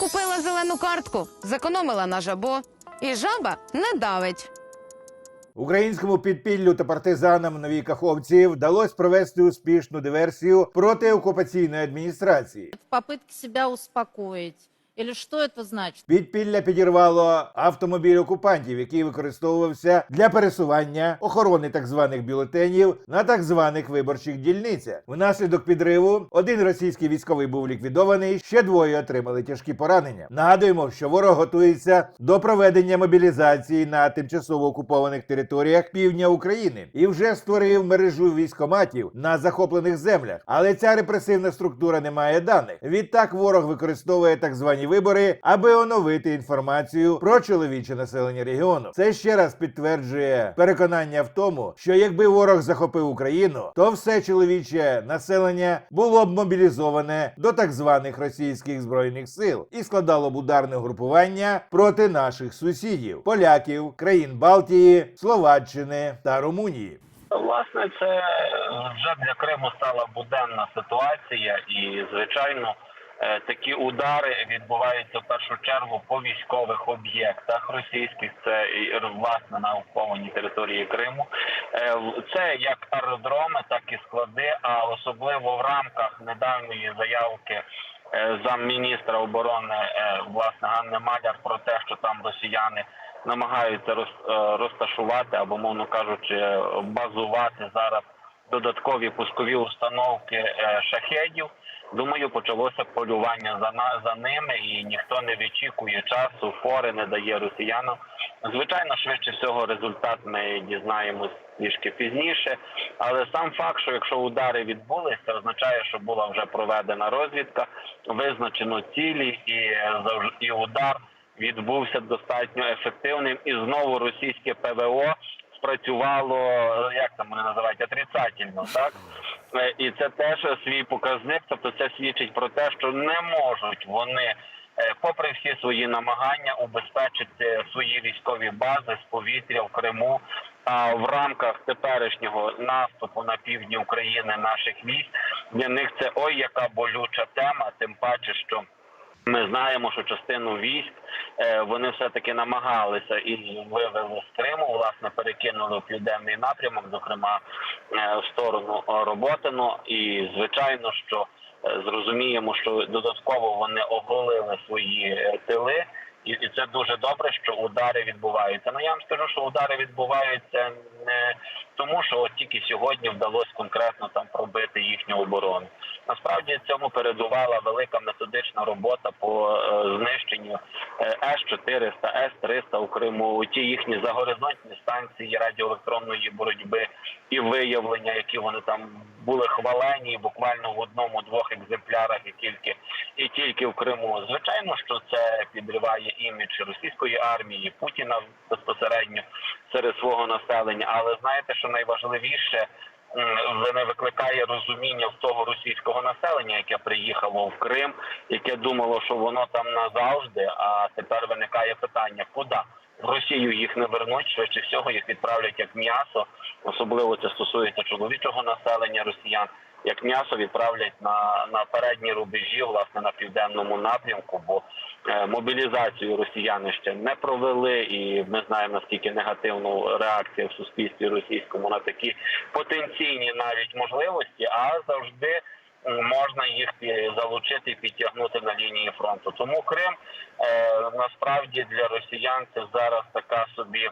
Купила зелену картку, зекономила на жабо, і жаба не давить. Українському підпіллю та партизанам в новій каховці вдалося провести успішну диверсію проти окупаційної адміністрації. в себе себя успокоить. Или что это значит? Підпілля підірвало автомобіль окупантів, який використовувався для пересування охорони так званих бюлетенів на так званих виборчих дільницях. Внаслідок підриву один російський військовий був ліквідований, ще двоє отримали тяжкі поранення. Нагадуємо, що ворог готується до проведення мобілізації на тимчасово окупованих територіях півдня України і вже створив мережу військоматів на захоплених землях. Але ця репресивна структура не має даних. Відтак ворог використовує так звані вибори, аби оновити інформацію про чоловіче населення регіону. Це ще раз підтверджує переконання в тому, що якби ворог захопив Україну, то все чоловіче населення було б мобілізоване до так званих російських збройних сил і складало б ударне групування проти наших сусідів поляків, країн Балтії, Словаччини та Румунії. Власне, це вже для Криму стала буденна ситуація, і звичайно, такі удари відбуваються в першу чергу по військових об'єктах російських. Це власне на окупованій території Криму. Е, Це як аеродроми, так і склади. А особливо в рамках недавньої заявки е, замміністра оборони е, власне Ганни Маляр про те, що там росіяни намагаються роз- е, розташувати або, мовно кажучи, базувати зараз додаткові пускові установки е, шахедів. Думаю, почалося полювання за на за ними, і ніхто не вичікує часу, фори не дає росіянам. Звичайно, швидше всього, результат ми дізнаємось трішки пізніше. Але сам факт, що якщо удари відбулися, означає, що була вже проведена розвідка, визначено цілі, і е, завж- і удар відбувся достатньо ефективним. І знову російське ПВО спрацювало, як там вони називають, отрицательно, так? Е, І це теж свій показник, тобто це свідчить про те, що не можуть вони, е, попри всі свої намагання, убезпечити свої військові бази з повітря в Криму. А в рамках теперішнього наступу на півдні України наших військ для них це ой, яка болюча тема, тим паче, що ми знаємо, що частину військ е, вони все таки намагалися і вивели з Криму, власне, перекинули в південний напрямок, зокрема е, в сторону Роботино. І звичайно, що е, зрозуміємо, що додатково вони оголили свої тили. І це дуже добре, що удари відбуваються. Ну я вам скажу, що удари відбуваються не тому, що от тільки сьогодні вдалося конкретно там пробити їхню оборону. Насправді цьому передувала велика методична робота по е, знищенню е, С-400, С-300 у Криму, ті їхні загоризонтні станції радіоелектронної боротьби і виявлення, які вони там були хвалені буквально в одному-двох екземплярах і тільки і тільки в Криму. Звичайно, що це підриває імідж російської армії Путіна безпосередньо серед свого населення. Але знаєте, що найважливіше м, не викликає розуміння в того російського населення, яке приїхало в Крим, яке думало, що воно там назавжди. А тепер виникає питання, куди? В Росію їх не вернуть, швидше всього їх відправлять як м'ясо, особливо це стосується чоловічого населення росіян. Як м'ясо відправлять на, на передні рубежі, власне на південному напрямку, бо е, мобілізацію росіяни ще не провели, і ми знаємо наскільки негативну реакцію в суспільстві російському на такі потенційні навіть можливості, а завжди можна їх залучити і підтягнути на лінії фронту. Тому Крим е, насправді для росіян це зараз така собі.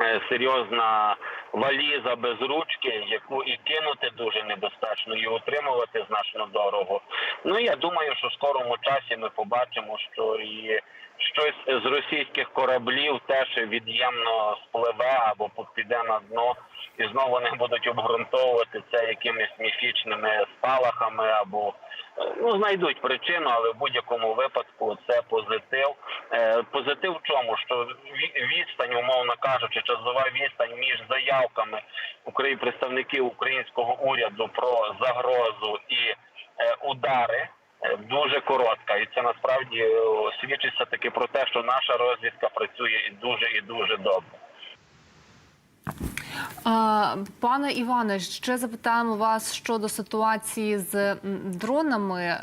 е, Серйозна валіза без ручки, яку і кинути дуже небезпечно, і утримувати значно дорого. Ну я думаю, що в скорому часі ми побачимо, що і щось з російських кораблів теж від'ємно спливе або піде на дно, і знову вони будуть обґрунтовувати це якимись міфічними спалахами або е, ну знайдуть причину, але в будь-якому випадку це позитив. Е, Позитив в чому? Що ві- відстань, умовно кажучи, часова відстань між заявками представників українського уряду про загрозу і е, удари. е, Дуже коротка, і це насправді свідчиться таки про те, що наша розвідка працює дуже і дуже добре. Пане Іване, ще запитаємо вас щодо ситуації з дронами,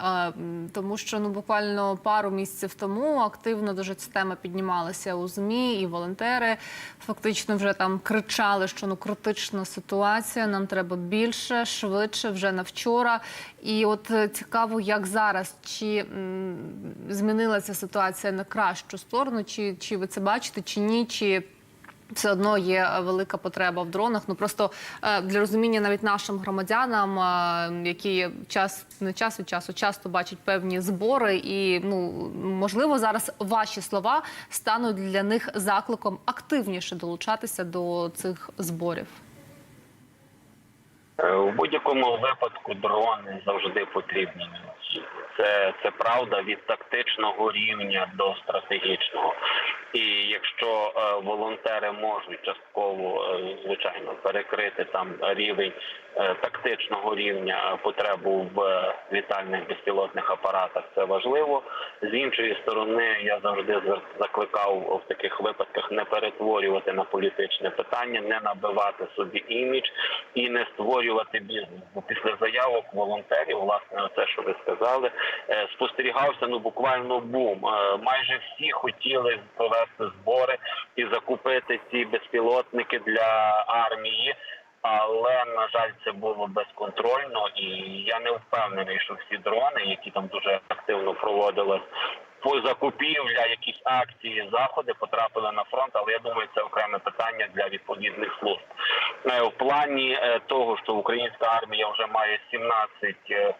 тому що ну буквально пару місяців тому активно дуже ця тема піднімалася у змі, і волонтери фактично вже там кричали, що ну критична ситуація, нам треба більше, швидше, вже на вчора. І от е, цікаво, як зараз чи змінилася ситуація на кращу сторону, чи, чи ви це бачите, чи ні, чи все одно є велика потреба в дронах. Ну просто е, для розуміння навіть нашим громадянам, е, які час не час від часу часто бачать певні збори, і ну можливо зараз ваші слова стануть для них закликом активніше долучатися до цих зборів. Е, У будь-якому випадку дрони завжди потрібні. Це, це правда від тактичного рівня до стратегічного. І якщо е, волонтери можуть частково, е, звичайно, перекрити там рівень е, тактичного рівня потребу в літальних безпілотних апаратах, це важливо. З іншої сторони, я завжди закликав в таких випадках не перетворювати на політичне питання, не набивати собі імідж і не створювати бізнес. Після заявок волонтерів, власне, це, що ви сказали, спостерігався ну буквально бум. Майже всі хотіли провести збори і закупити ці безпілотники для армії. Але на жаль, це було безконтрольно, і я не впевнений, що всі дрони, які там дуже активно проводились по закупівля, якісь акції, заходи потрапили на фронт. Але я думаю, це окреме питання для відповідних служб. Е, В плані е, того, що українська армія вже має 17 е,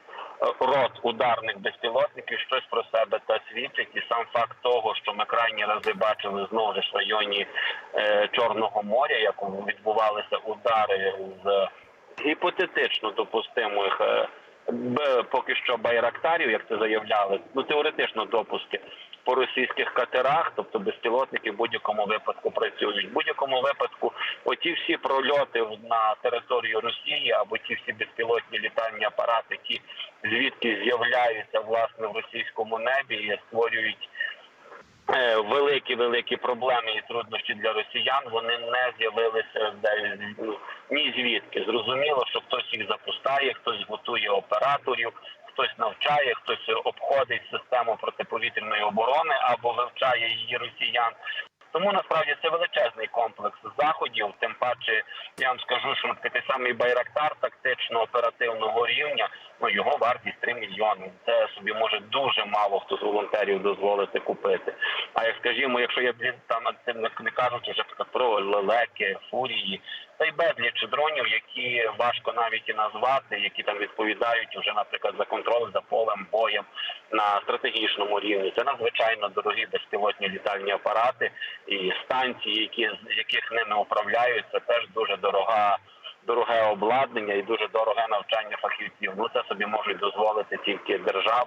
рот ударних безпілотників, щось про себе та свідчить, і сам факт того, що ми крайні рази бачили знову ж в районі е, Чорного моря, як відбувалися удари з гіпотетично допустимих. е, поки що байрактарів, як це заявляли, ну теоретично допуски по російських катерах, тобто безпілотники в будь-якому випадку працюють. В будь-якому випадку, оті всі прольоти на територію Росії або ті всі безпілотні літальні апарати, які звідки з'являються власне в російському небі і створюють е, великі великі проблеми і труднощі для росіян. Вони не з'явилися ну, ні звідки. Зрозуміло, що хтось їх запускає, хтось готує операторів. Хтось навчає, хтось обходить систему протиповітряної оборони або вивчає її росіян. Тому насправді це величезний комплекс заходів. Тим паче, я вам скажу, що такий самий байрактар тактично оперативного рівня, ну його вартість 3 мільйони. Це собі може дуже мало хто з волонтерів дозволити купити. А як скажімо, якщо я там не кажуть вже про лелеки, фурії, та й безліч дронів, які важко навіть і назвати, які там відповідають вже, наприклад, за контроль за полем боєм на стратегічному рівні. Це надзвичайно дорогі безпілотні літальні апарати і станції, які з яких ними управляють, це теж дуже дорога. Дороге обладнання і дуже дороге навчання фахівців. Ну це собі можуть дозволити тільки держава.